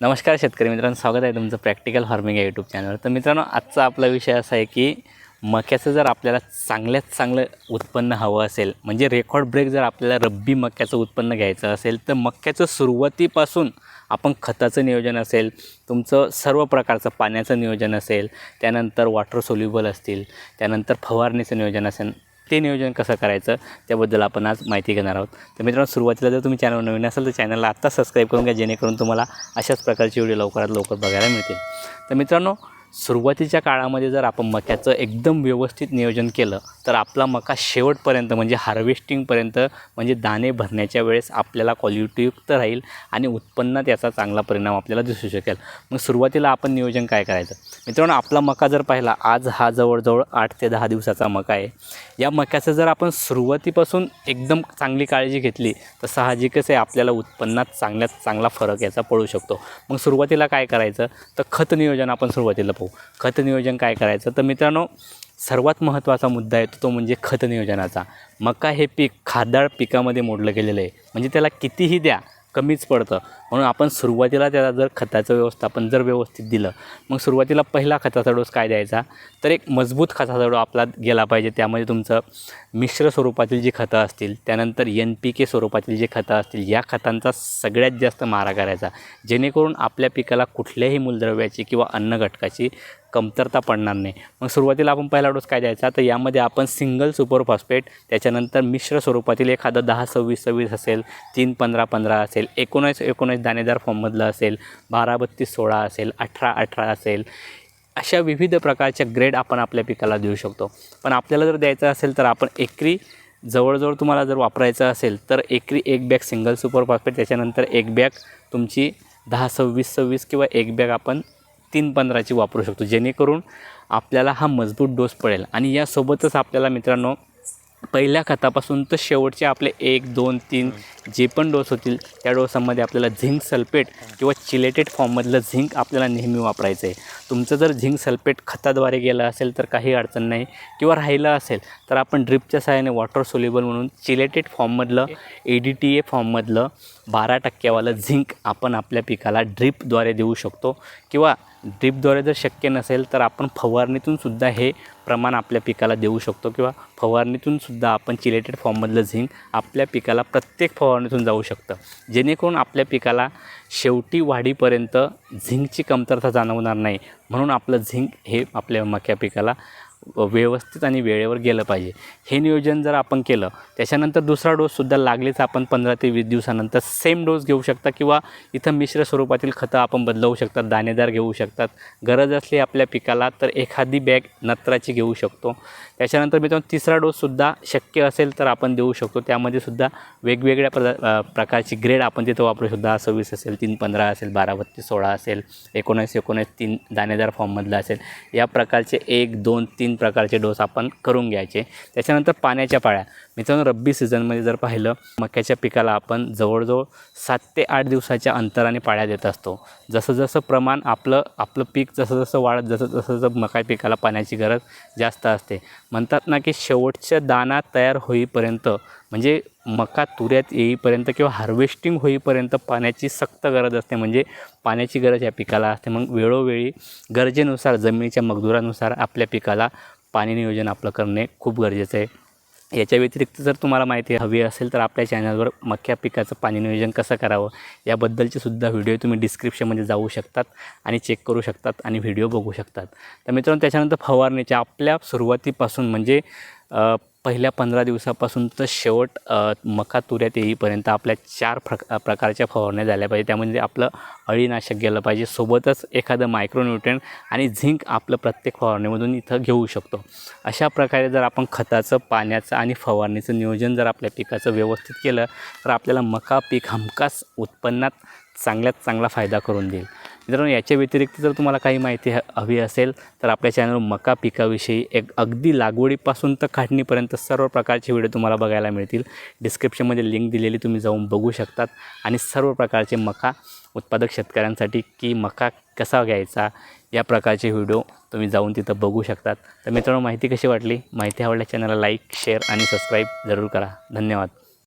नमस्कार शेतकरी मित्रांनो स्वागत आहे तुमचं प्रॅक्टिकल फार्मिंग या यूट्यूब चॅनलवर तर मित्रांनो आजचा आपला विषय असा आहे की मक्याचं जर आपल्याला चांगल्यात चांगलं उत्पन्न हवं असेल म्हणजे रेकॉर्ड ब्रेक जर आपल्याला रब्बी मक्याचं उत्पन्न घ्यायचं असेल तर मक्याचं सुरुवातीपासून आपण खताचं नियोजन असेल तुमचं सर्व प्रकारचं पाण्याचं नियोजन असेल त्यानंतर वॉटर सोल्युबल असतील त्यानंतर फवारणीचं नियोजन असेल ते नियोजन कसं करायचं त्याबद्दल आपण आज माहिती घेणार आहोत. तर मित्रांनो सुरुवातीला जर तुम्ही चॅनल नवीन असाल तर चॅनलला आत्ता सबस्क्राईब करून घ्या जेणेकरून तुम्हाला अशाच प्रकारचे व्हिडिओ लवकरात लवकर बघायला मिळतील. तर मित्रांनो सुरुवातीच्या काळामध्ये जर आपण मक्याचं एकदम व्यवस्थित नियोजन केलं तर आपला मका शेवटपर्यंत म्हणजे हार्वेस्टिंगपर्यंत म्हणजे दाणे भरण्याच्या वेळेस आपल्याला क्वालिटीयुक्त राहील आणि उत्पन्नात याचा चांगला परिणाम आपल्याला दिसू शकेल. मग सुरुवातीला आपण नियोजन काय करायचं? मित्रांनो आपला मका जर पाहिला आज हा जवळजवळ आठ ते दहा दिवसाचा मका आहे. या मक्याचं जर आपण सुरुवातीपासून एकदम चांगली काळजी घेतली तर साहजिकच आहे आपल्याला उत्पन्नात चांगल्यात चांगला फरक याचा पडू शकतो. मग सुरुवातीला काय करायचं? तर खत नियोजन आपण सुरुवातीला पाहू. खत नियोजन काय करायचं? तर मित्रांनो सर्वात महत्त्वाचा मुद्दा आहे तो म्हणजे खत नियोजनाचा. मका हे पीक खादाळ पिकामध्ये मोडलं गेलेलं आहे. म्हणजे त्याला कितीही द्या कमीच पडतं. म्हणून आपण सुरुवातीला त्याला जर खताचं व्यवस्थापन जर व्यवस्थित दिलं मग सुरुवातीला पहिला खताचा डोस काय द्यायचा? तर एक मजबूत खताचा डोस आपला गेला पाहिजे. त्यामध्ये तुमचं मिश्र स्वरूपातील जी खतं असतील त्यानंतर एन पी के स्वरूपातील जी खतं असतील या खतांचा सगळ्यात जास्त मारा करायचा. जेणेकरून आपल्या पिकाला कुठल्याही मूलद्रव्याची किंवा अन्न घटकाची कमतरता पडणार नाही. मग सुरुवातीला आपण पहिला डोस काय द्यायचा? तर यामध्ये आपण सिंगल सुपर फॉस्फेट त्याच्यानंतर मिश्र स्वरूपातील एखादं दहा सव्वीस सव्वीस असेल तीन पंधरा पंधरा असेल एकोणीस एकोणीस दाणेदार फॉर्ममधलं असेल बारा बत्तीस सोळा असेल अठरा अठरा असेल अशा विविध प्रकारच्या ग्रेड आपण आपल्या पिकाला देऊ शकतो. पण आपल्याला जर द्यायचं असेल तर आपण एकरी जवळजवळ तुम्हाला जर वापरायचं असेल तर एकरी एक बॅग सिंगल सुपर फॉस्फेट त्याच्यानंतर एक बॅग तुमची दहा सव्वीस सव्वीस किंवा एक बॅग आपण तीन पंधराची वापरू शकतो जेणेकरून आपल्याला हा मजबूत डोस पडेल. आणि यासोबतच आपल्याला मित्रांनो पहिल्या खतापासून तर शेवटचे आपले एक दोन तीन जे पण डोस होतील त्या डोसामध्ये आपल्याला झिंक सल्फेट किंवा चिलेटेड फॉर्ममधलं झिंक आपल्याला नेहमी वापरायचं आहे तुमचं जर झिंक सल्फेट खताद्वारे गेलं असेल तर काही अडचण नाही किंवा राहिलं असेल तर आपण ड्रिपच्या सहाय्याने वॉटर सोल्युबल म्हणून चिलेटेड फॉर्ममधलं ए डी टी ए फॉर्ममधलं बारा टक्क्यावालं झिंक आपण आपल्या पिकाला ड्रिपद्वारे देऊ शकतो किंवा ड्रिपद्वारे जर शक्य नसेल तर आपण फवारणीतून सुद्धा हे प्रमाण आपल्या पिकाला देऊ शकतो किंवा फवारणीतून सुद्धा आपण चिलेटेड फॉर्ममधलं झिंक आपल्या पिकाला प्रत्येक फवार फवारणीतून जाऊ शकतं. जेणेकरून आपल्या पिकाला शेवटी वाढीपर्यंत झिंकची कमतरता जाणवणार नाही. म्हणून आपलं झिंक हे आपल्या मक्या पिकाला व्यवस्थित आणि वेळेवर गेलं पाहिजे. हे नियोजन जर आपण केलं त्याच्यानंतर दुसरा डोससुद्धा लागलीच आपण पंधरा ते वीस दिवसानंतर. सेम डोस घेऊ शकता किंवा इथं मिश्र स्वरूपातील खतं आपण बदलवू शकतात दाणेदार घेऊ शकतात. गरज असली आपल्या पिकाला तर एखादी बॅग नत्राची घेऊ शकतो. त्याच्यानंतर मित्रांनो तिसरा डोससुद्धा शक्य असेल तर आपण देऊ शकतो. त्यामध्ये सुद्धा वेगवेगळ्या प्र प्रकारची ग्रेड आपण तिथं वापरू शकतो. सव्वीस असेल तीन पंधरा असेल बारा बत्तीस सोळा असेल एकोणीस एकोणीस तीन दाणेदार फॉर्ममधला असेल. या प्रकारचे एक दोन तीन प्रकारचे डोस आपण करून घ्यायचे. त्याच्यानंतर पाण्याच्या पाळ्या. मित्रांनो रब्बी सीझनमध्ये जर पाहिलं मक्याच्या पिकाला आपण जवळजवळ सात ते आठ दिवसाच्या अंतराने पाळ्या देत असतो. जसं जसं प्रमाण आपलं आपलं पीक जसं जसं वाढत जसं जसं जसं मका पिकाला पाण्याची गरज जास्त असते. म्हणतात ना की शेवटच्या दाना तयार होईपर्यंत म्हणजे मका तुऱ्यात येईपर्यंत किंवा हार्वेस्टिंग होईपर्यंत पाण्याची सक्त गरज असते. म्हणजे पाण्याची गरज या पिकाला असते. मग वेळोवेळी गरजेनुसार जमिनीच्या मजदुरानुसार आपल्या पिकाला पाणी नियोजन आपलं करणे खूप गरजेचं आहे. याच्या व्यतिरिक्त जर तुम्हाला माहिती हवी असेल तर आपल्या चॅनलवर मक्या पिकाचं पाणी नियोजन कसं करावं याबद्दलचे सुद्धा व्हिडिओ तुम्ही डिस्क्रिप्शनमध्ये जाऊ शकतात आणि चेक करू शकतात आणि व्हिडिओ बघू शकतात. तर मित्रांनो त्याच्यानंतर फवारणीच्या आपल्या सुरुवातीपासून म्हणजे पहिल्या पंधरा दिवसापासून तर शेवट मका तुऱ्यात येईपर्यंत आपल्या चार प्र प्रकारच्या फवारण्या झाल्या पाहिजे त्यामध्ये आपलं अळीनाशक गेलं पाहिजे. सोबतच एखादं मायक्रोन्युट्रन आणि झिंक आपलं प्रत्येक फवारणीमधून इथं घेऊ शकतो. अशा प्रकारे जर आपण खताचं पाण्याचं आणि फवारणीचं नियोजन जर आपल्या पिकाचं व्यवस्थित केलं तर आपल्याला मका पीक हमखास उत्पन्नात चांगल्यात चांगला फायदा करून देईल. मित्रांनो याच्या व्यतिरिक्त जर तुम्हाला काही माहिती ह हवी असेल तर आपल्या चॅनलवर मका पिकाविषयी एक अगदी लागवडीपासून तर काढणीपर्यंत सर्व प्रकारचे व्हिडिओ तुम्हाला बघायला मिळतील. डिस्क्रिप्शनमध्ये लिंक दिलेली तुम्ही जाऊन बघू शकतात. आणि सर्व प्रकारचे मका उत्पादक शेतकऱ्यांसाठी की मका कसा घ्यायचा या प्रकारचे व्हिडिओ तुम्ही जाऊन तिथं बघू शकतात. तर मित्रांनो माहिती कशी वाटली? माहिती आवडल्या चॅनलला लाईक शेअर आणि सबस्क्राईब जरूर करा. धन्यवाद.